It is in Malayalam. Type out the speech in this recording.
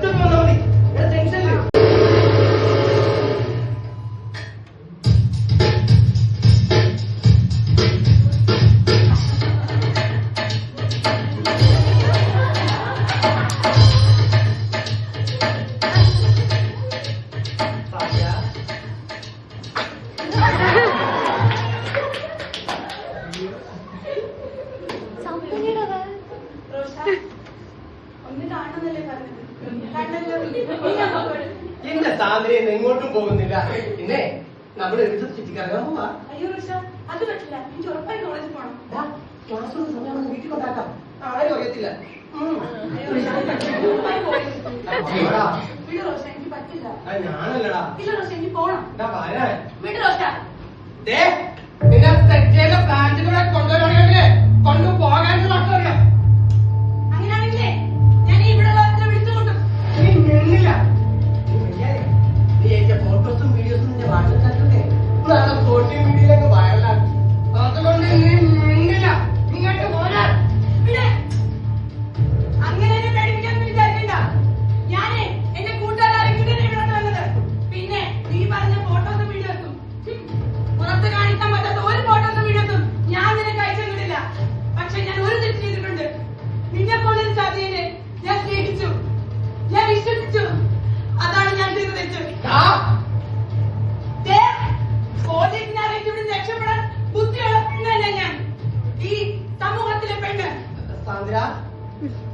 어쩌면 എന്റെ സാന്ദ്രയെ എങ്ങോട്ടും പോകുന്നില്ല. പിന്നെ നമ്മൾ എടുത്ത് ചുറ്റിക്കറങ്ങാൻ പോവാ. അയ്യോ റോഷ അത് പറ്റില്ല. എനിക്ക് ഉറപ്പായി കോളേജിൽ ദാ, ക്ലാസ് ഉള്ള സമയം വീട്ടിൽ കൊണ്ടാക്കാം. ആരും അറിയത്തില്ല. ഞാനല്ലടാ. ഇല്ല റോഷ എനിക്ക് പോണം. വരാൻ റോഷ. സെറ്റ് ചെയ്ത quadrado.